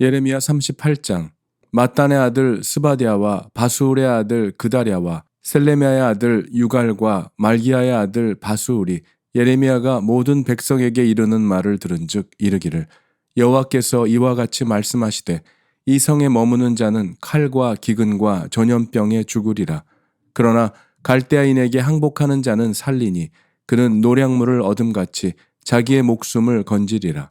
예레미야 38장. 마단의 아들 스바디아와 바수울의 아들 그다랴와 셀레미아의 아들 유갈과 말기야의 아들 바수울이 예레미야가 모든 백성에게 이르는 말을 들은즉 이르기를 여호와께서 이와 같이 말씀하시되 이 성에 머무는 자는 칼과 기근과 전염병에 죽으리라. 그러나 갈대아인에게 항복하는 자는 살리니 그는 노량물을 얻음같이 자기의 목숨을 건지리라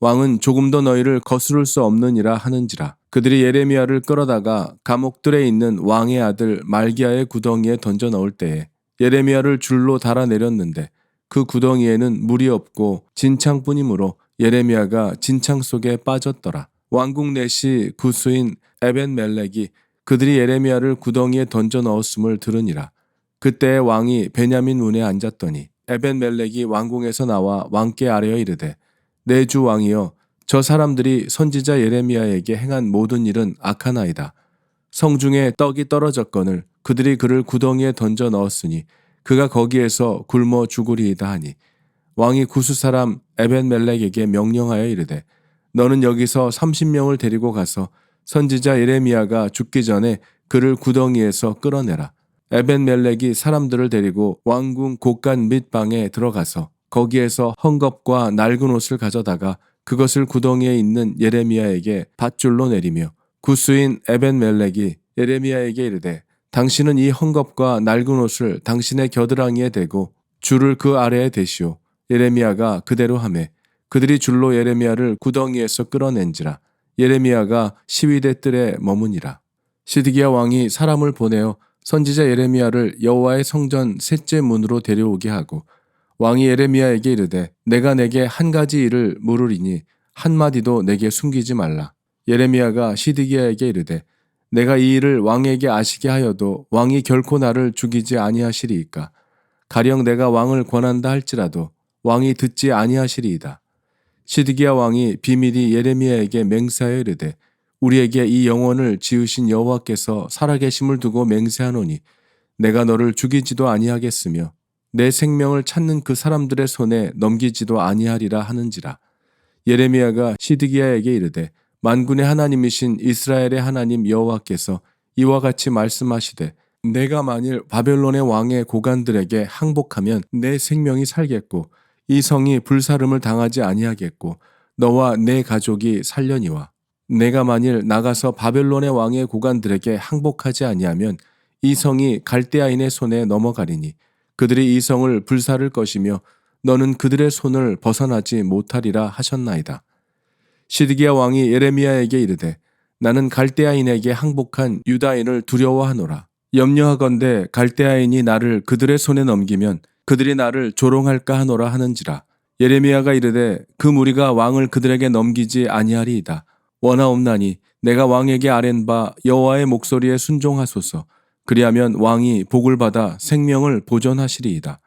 왕은 조금 더 너희를 거스를 수 없느니라 하는지라. 그들이 예레미야를 끌어다가 감옥들에 있는 왕의 아들 말기야의 구덩이에 던져 넣을 때에 예레미야를 줄로 달아 내렸는데 그 구덩이에는 물이 없고 진창뿐이므로 예레미야가 진창 속에 빠졌더라. 왕궁 내시 구수인 에벤 멜렉이 그들이 예레미야를 구덩이에 던져 넣었음을 들으니라. 그때 왕이 베냐민 문에 앉았더니 에벤 멜렉이 왕궁에서 나와 왕께 아뢰어 이르되 내 주 왕이여 저 사람들이 선지자 예레미야에게 행한 모든 일은 악하나이다. 성중에 떡이 떨어졌거늘 그들이 그를 구덩이에 던져 넣었으니 그가 거기에서 굶어 죽으리이다 하니 왕이 구수 사람 에벤멜렉에게 명령하여 이르되 너는 여기서 30명을 데리고 가서 선지자 예레미야가 죽기 전에 그를 구덩이에서 끌어내라. 에벤멜렉이 사람들을 데리고 왕궁 곳간 및 방에 들어가서 거기에서 헝겊과 낡은 옷을 가져다가 그것을 구덩이에 있는 예레미야에게 밧줄로 내리며 구스인 에벤멜렉이 예레미야에게 이르되 당신은 이 헝겊과 낡은 옷을 당신의 겨드랑이에 대고 줄을 그 아래에 대시오. 예레미야가 그대로 하매 그들이 줄로 예레미야를 구덩이에서 끌어낸지라 예레미야가 시위대 뜰에 머무니라. 시드기야 왕이 사람을 보내어 선지자 예레미야를 여호와의 성전 셋째 문으로 데려오게 하고 왕이 예레미야에게 이르되 내가 내게 한 가지 일을 물으리니 한 마디도 내게 숨기지 말라. 예레미야가 시드기야에게 이르되 내가 이 일을 왕에게 아시게 하여도 왕이 결코 나를 죽이지 아니하시리이까. 가령 내가 왕을 권한다 할지라도 왕이 듣지 아니하시리이다. 시드기야 왕이 비밀이 예레미야에게 맹세하여 이르되 우리에게 이 영혼을 지으신 여호와께서 살아계심을 두고 맹세하노니 내가 너를 죽이지도 아니하겠으며 내 생명을 찾는 그 사람들의 손에 넘기지도 아니하리라 하는지라. 예레미야가 시드기야에게 이르되 만군의 하나님이신 이스라엘의 하나님 여호와께서 이와 같이 말씀하시되 내가 만일 바벨론의 왕의 고관들에게 항복하면 내 생명이 살겠고 이 성이 불사름을 당하지 아니하겠고 너와 내 가족이 살려니와 내가 만일 나가서 바벨론의 왕의 고관들에게 항복하지 아니하면 이 성이 갈대아인의 손에 넘어가리니 그들이 이 성을 불사를 것이며 너는 그들의 손을 벗어나지 못하리라 하셨나이다. 시드기야 왕이 예레미야에게 이르되 나는 갈대아인에게 항복한 유다인을 두려워하노라. 염려하건대 갈대아인이 나를 그들의 손에 넘기면 그들이 나를 조롱할까 하노라 하는지라. 예레미야가 이르되 그 무리가 왕을 그들에게 넘기지 아니하리이다. 원하옵나니 내가 왕에게 아랜 바 여호와의 목소리에 순종하소서. 그리하면 왕이 복을 받아 생명을 보존하시리이다.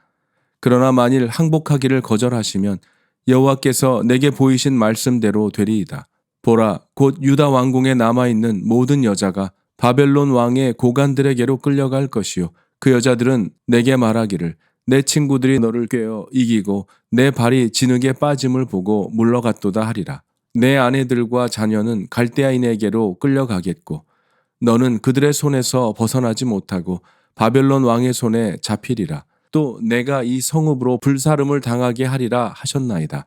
그러나 만일 항복하기를 거절하시면 여호와께서 내게 보이신 말씀대로 되리이다. 보라, 곧 유다 왕궁에 남아 있는 모든 여자가 바벨론 왕의 고관들에게로 끌려갈 것이요. 그 여자들은 내게 말하기를 내 친구들이 너를 꿰어 이기고 내 발이 진흙에 빠짐을 보고 물러갔도다 하리라. 내 아내들과 자녀는 갈대아인에게로 끌려가겠고 너는 그들의 손에서 벗어나지 못하고 바벨론 왕의 손에 잡히리라. 또 내가 이 성읍으로 불사름을 당하게 하리라 하셨나이다.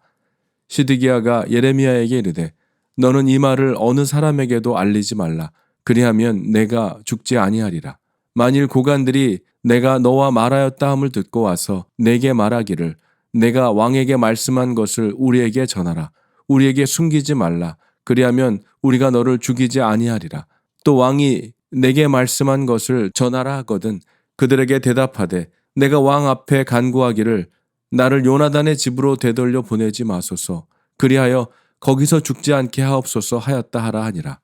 시드기야가 예레미야에게 이르되 너는 이 말을 어느 사람에게도 알리지 말라. 그리하면 내가 죽지 아니하리라. 만일 고관들이 내가 너와 말하였다 함을 듣고 와서 내게 말하기를 내가 왕에게 말씀한 것을 우리에게 전하라. 우리에게 숨기지 말라. 그리하면 우리가 너를 죽이지 아니하리라. 또 왕이 내게 말씀한 것을 전하라 하거든 그들에게 대답하되 내가 왕 앞에 간구하기를 나를 요나단의 집으로 되돌려 보내지 마소서 그리하여 거기서 죽지 않게 하옵소서 하였다 하라 하니라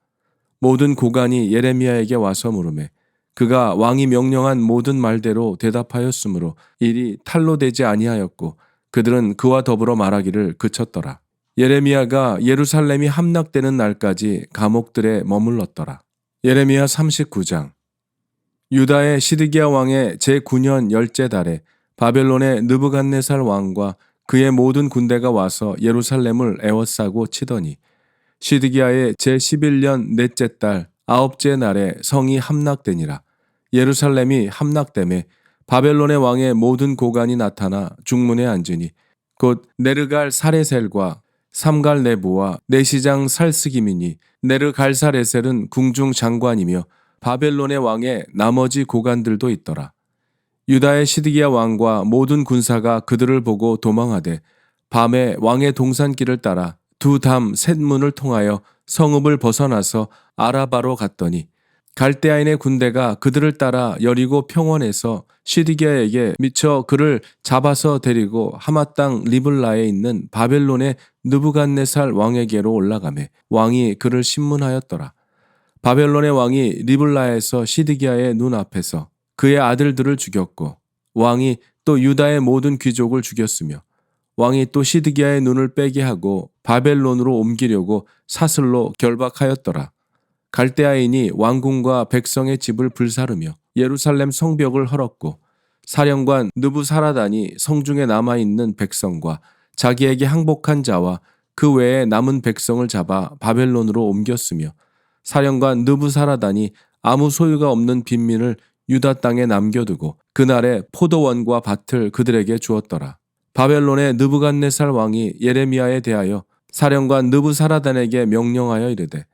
모든 고관이 예레미야에게 와서 물음에 그가 왕이 명령한 모든 말대로 대답하였으므로 일이 탈로 되지 아니하였고 그들은 그와 더불어 말하기를 그쳤더라. 예레미야가 예루살렘이 함락되는 날까지 감옥들에 머물렀더라. 예레미야 39장 유다의 시드기야 왕의 제9년 열째 달에 바벨론의 느부갓네살 왕과 그의 모든 군대가 와서 예루살렘을 에워싸고 치더니 시드기야의 제11년 넷째 달 아홉째 날에 성이 함락되니라. 예루살렘이 함락됨에 바벨론의 왕의 모든 고관이 나타나 중문에 앉으니 곧 네르갈 사레셀과 삼갈 네부와 내시장 살스기민이 네르갈사레셀은 궁중 장관이며 바벨론의 왕의 나머지 고관들도 있더라. 유다의 시드기야 왕과 모든 군사가 그들을 보고 도망하되 밤에 왕의 동산길을 따라 두 담 셋문을 통하여 성읍을 벗어나서 아라바로 갔더니 갈대아인의 군대가 그들을 따라 여리고 평원에서 시드기야에게 미쳐 그를 잡아서 데리고 하마 땅 리블라에 있는 바벨론의 느부갓네살 왕에게로 올라가매 왕이 그를 신문하였더라. 바벨론의 왕이 리블라에서 시드기야의 눈 앞에서 그의 아들들을 죽였고 왕이 또 유다의 모든 귀족을 죽였으며 왕이 또 시드기야의 눈을 빼게 하고 바벨론으로 옮기려고 사슬로 결박하였더라. 갈대아인이 왕궁과 백성의 집을 불사르며 예루살렘 성벽을 헐었고 사령관 느부사라단이 성중에 남아 있는 백성과 자기에게 항복한 자와 그 외에 남은 백성을 잡아 바벨론으로 옮겼으며 사령관 느부사라단이 아무 소유가 없는 빈민을 유다 땅에 남겨두고 그날에 포도원과 밭을 그들에게 주었더라. 바벨론의 느부갓네살 왕이 예레미야에 대하여 사령관 느부사라단에게 명령하여 이르되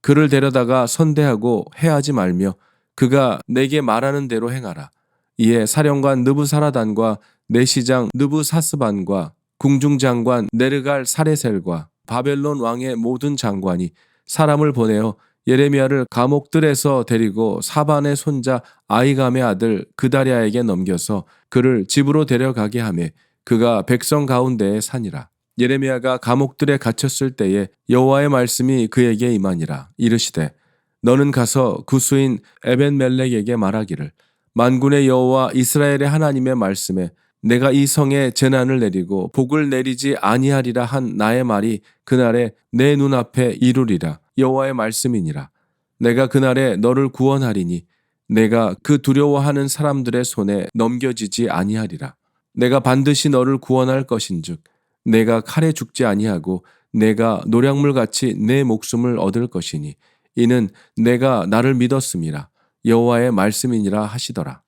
그를 데려다가 선대하고 해하지 말며 그가 내게 말하는 대로 행하라. 이에 사령관 느부사라단과 내시장 느부사스반과 궁중장관 네르갈 사레셀과 바벨론 왕의 모든 장관이 사람을 보내어 예레미야를 감옥들에서 데리고 사반의 손자 아이감의 아들 그다리아에게 넘겨서 그를 집으로 데려가게 하매 그가 백성 가운데에 사니라. 예레미야가 감옥들에 갇혔을 때에 여호와의 말씀이 그에게 임하니라 이르시되 너는 가서 구수인 에벤멜렉에게 말하기를 만군의 여호와 이스라엘의 하나님의 말씀에 내가 이 성에 재난을 내리고 복을 내리지 아니하리라 한 나의 말이 그날에 내 눈앞에 이루리라. 여호와의 말씀이니라. 내가 그날에 너를 구원하리니 내가 그 두려워하는 사람들의 손에 넘겨지지 아니하리라. 내가 반드시 너를 구원할 것인즉 내가 칼에 죽지 아니하고 내가 노량물 같이 내 목숨을 얻을 것이니 이는 내가 나를 믿었음이라. 여호와의 말씀이니라 하시더라.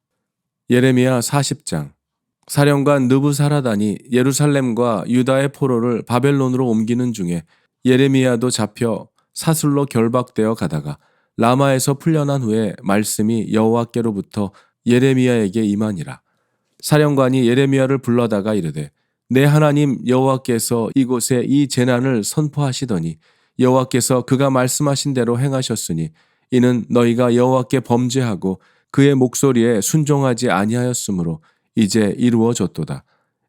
예레미야 40장 사령관 느부사라단이 예루살렘과 유다의 포로를 바벨론으로 옮기는 중에 예레미야도 잡혀 사슬로 결박되어 가다가 라마에서 풀려난 후에 말씀이 여호와께로부터 예레미야에게 임하니라. 사령관이 예레미야를 불러다가 이르되 내 하나님 여호와께서 이곳에 이 재난을 선포하시더니 여호와께서 그가 말씀하신 대로 행하셨으니 이는 너희가 여호와께 범죄하고 그의 목소리에 순종하지 아니하였으므로 이제 이루어졌도다.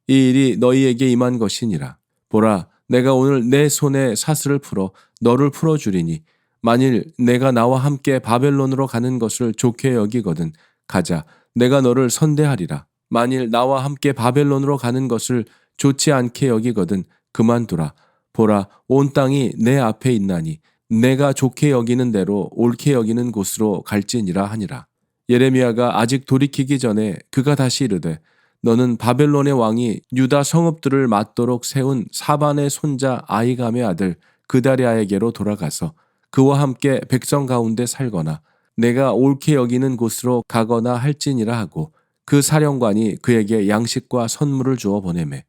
이 일이 너희에게 임한 것이니라. 보라, 내가 오늘 내 손에 사슬을 풀어 너를 풀어주리니 만일 내가 나와 함께 바벨론으로 가는 것을 좋게 여기거든 가자, 내가 너를 선대하리라. 만일 나와 함께 바벨론으로 가는 것을 좋지 않게 여기거든 그만두라. 보라, 온 땅이 내 앞에 있나니 내가 좋게 여기는 대로 옳게 여기는 곳으로 갈지니라 하니라. 예레미야가 아직 돌이키기 전에 그가 다시 이르되 너는 바벨론의 왕이 유다 성읍들을 맞도록 세운 사반의 손자 아이감의 아들 그다리아에게로 돌아가서 그와 함께 백성 가운데 살거나 내가 옳게 여기는 곳으로 가거나 할지니라 하고 그 사령관이 그에게 양식과 선물을 주어 보내매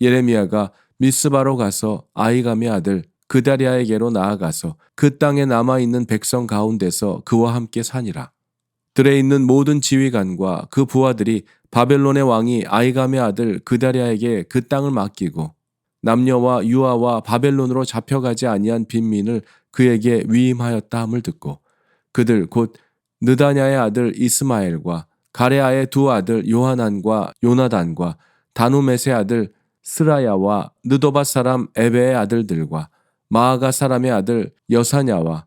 예레미야가 미스바로 가서 아이감의 아들 그다리아에게로 나아가서 그 땅에 남아 있는 백성 가운데서 그와 함께 사니라. 들에 있는 모든 지휘관과 그 부하들이 바벨론의 왕이 아이감의 아들 그다리아에게 그 땅을 맡기고 남녀와 유아와 바벨론으로 잡혀가지 아니한 빈민을 그에게 위임하였다 함을 듣고 그들 곧 느다냐의 아들 이스마엘과 가레아의 두 아들 요하난과 요나단과 다누메의 아들 스라야와 느도바 사람 에베의 아들들과 마아가 사람의 아들 여사냐와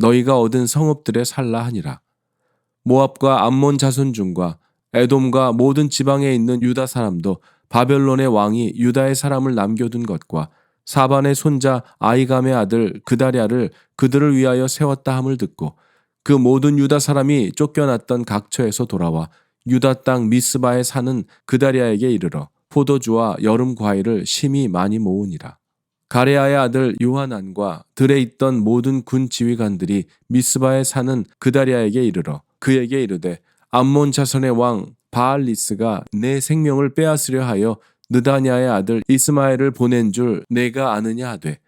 너희가 얻은 성읍들에 살라 하니라 모압과 암몬 자손 중과 에돔과 모든 지방에 있는 유다 사람도 바벨론의 왕이 유다의 사람을 남겨둔 것과 사반의 손자 아이감의 아들 그다랴를 그들을 위하여 세웠다 함을 듣고 그 모든 유다 사람이 쫓겨났던 각처에서 돌아와 유다 땅 미스바에 사는 그다랴에게 이르러 포도주와 여름 과일을 심히 많이 모으니라. 가레아의 아들 요하난과 들에 있던 모든 군 지휘관들이 미스바에 사는 그다랴에게 이르러 그에게 이르되 암몬 자손의 왕 바알리스가 내 생명을 빼앗으려 하여 느다냐의 아들 이스마엘을 보낸 줄 내가 아느냐 하되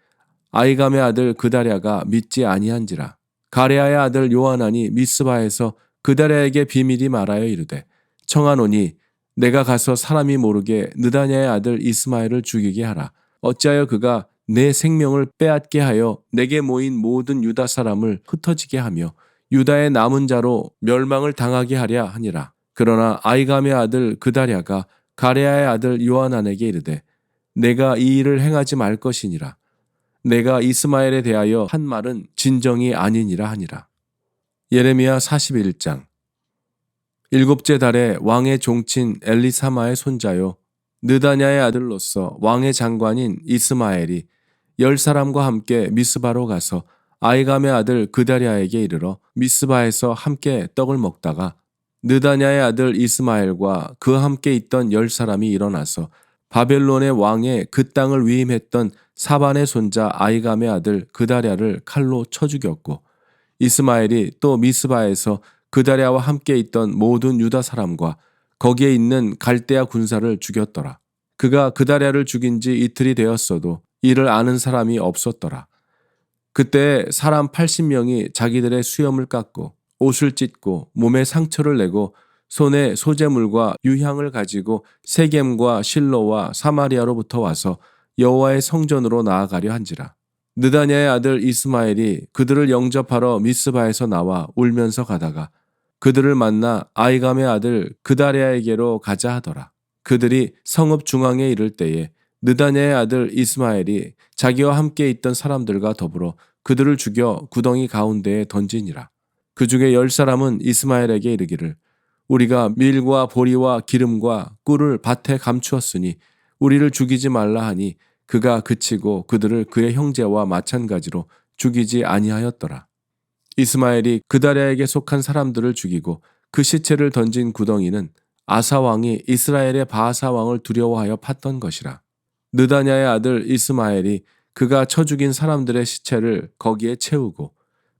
아이감의 아들 그다랴가 믿지 아니한지라. 가레아의 아들 요하난이 미스바에서 그다랴에게 비밀이 말하여 이르되 청하노니 내가 가서 사람이 모르게 느다냐의 아들 이스마엘을 죽이게 하라. 어찌하여 그가 내 생명을 빼앗게 하여 내게 모인 모든 유다 사람을 흩어지게 하며 유다의 남은 자로 멸망을 당하게 하랴 하니라. 그러나 아이감의 아들 그다랴가 가레아의 아들 요하난에게 이르되 내가 이 일을 행하지 말 것이니라. 내가 이스마엘에 대하여 한 말은 진정이 아니니라 하니라. 예레미야 41장 일곱째 달에 왕의 종친 엘리사마의 손자요 느다냐의 아들로서 왕의 장관인 이스마엘이 열 사람과 함께 미스바로 가서 아이감의 아들 그다랴에게 이르러 미스바에서 함께 떡을 먹다가 느다냐의 아들 이스마엘과 그 함께 있던 열 사람이 일어나서 바벨론의 왕의 그 땅을 위임했던 사반의 손자 아이감의 아들 그다랴를 칼로 쳐 죽였고 이스마엘이 또 미스바에서 그다랴와 함께 있던 모든 유다 사람과 거기에 있는 갈대아 군사를 죽였더라. 그가 그다랴를 죽인 지 이틀이 되었어도 이를 아는 사람이 없었더라. 그때 사람 80명이 자기들의 수염을 깎고 옷을 찢고 몸에 상처를 내고 손에 소재물과 유향을 가지고 세겜과 실로와 사마리아로부터 와서 여호와의 성전으로 나아가려 한지라. 느다냐의 아들 이스마엘이 그들을 영접하러 미스바에서 나와 울면서 가다가 그들을 만나 아이감의 아들 그다리아에게로 가자 하더라. 그들이 성읍 중앙에 이를 때에 느다냐의 아들 이스마엘이 자기와 함께 있던 사람들과 더불어 그들을 죽여 구덩이 가운데에 던지니라. 그 중에 열 사람은 이스마엘에게 이르기를 우리가 밀과 보리와 기름과 꿀을 밭에 감추었으니 우리를 죽이지 말라 하니 그가 그치고 그들을 그의 형제와 마찬가지로 죽이지 아니하였더라. 이스마엘이 그다랴에게 속한 사람들을 죽이고 그 시체를 던진 구덩이는 아사 왕이 이스라엘의 바하사 왕을 두려워하여 팠던 것이라. 느다냐의 아들 이스마엘이 그가 쳐 죽인 사람들의 시체를 거기에 채우고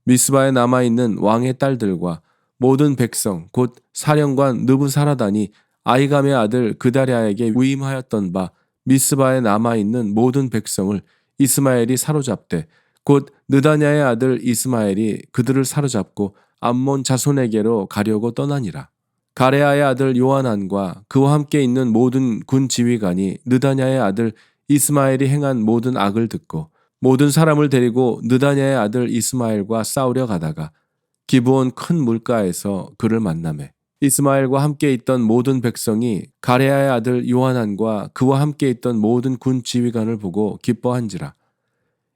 미스바에 남아 있는 왕의 딸들과 모든 백성 곧 사령관 느부사라단이 아이감의 아들 그다랴에게 위임하였던 바 미스바에 남아 있는 모든 백성을 이스마엘이 사로잡되 곧 느다냐의 아들 이스마엘이 그들을 사로잡고 암몬 자손에게로 가려고 떠나니라. 가레아의 아들 요하난과 그와 함께 있는 모든 군 지휘관이 느다냐의 아들 이스마엘이 행한 모든 악을 듣고 모든 사람을 데리고 느다냐의 아들 이스마엘과 싸우려 가다가 기브온 큰 물가에서 그를 만남에 이스마엘과 함께 있던 모든 백성이 가레아의 아들 요하난과 그와 함께 있던 모든 군 지휘관을 보고 기뻐한지라.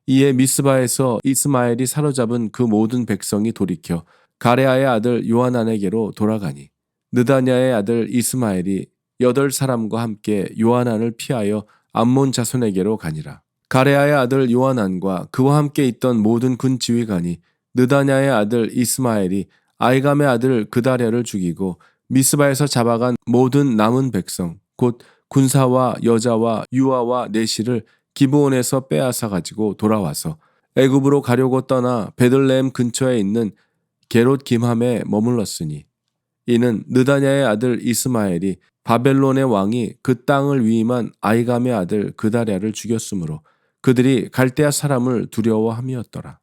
이에 미스바에서 이스마엘이 사로잡은 그 모든 백성이 돌이켜 가레아의 아들 요하난에게로 돌아가니 느다냐의 아들 이스마엘이 여덟 사람과 함께 요하난을 피하여 암몬 자손에게로 가니라. 가레아의 아들 요하난과 그와 함께 있던 모든 군 지휘관이 느다냐의 아들 이스마엘이 아이감의 아들 그다랴를 죽이고 미스바에서 잡아간 모든 남은 백성 곧 군사와 여자와 유아와 내시를 기브온에서 빼앗아 가지고 돌아와서 애굽으로 가려고 떠나 베들레헴 근처에 있는 게롯 김함에 머물렀으니 이는 느다냐의 아들 이스마엘이 바벨론의 왕이 그 땅을 위임한 아이감의 아들 그다랴를 죽였으므로 그들이 갈대아 사람을 두려워함이었더라.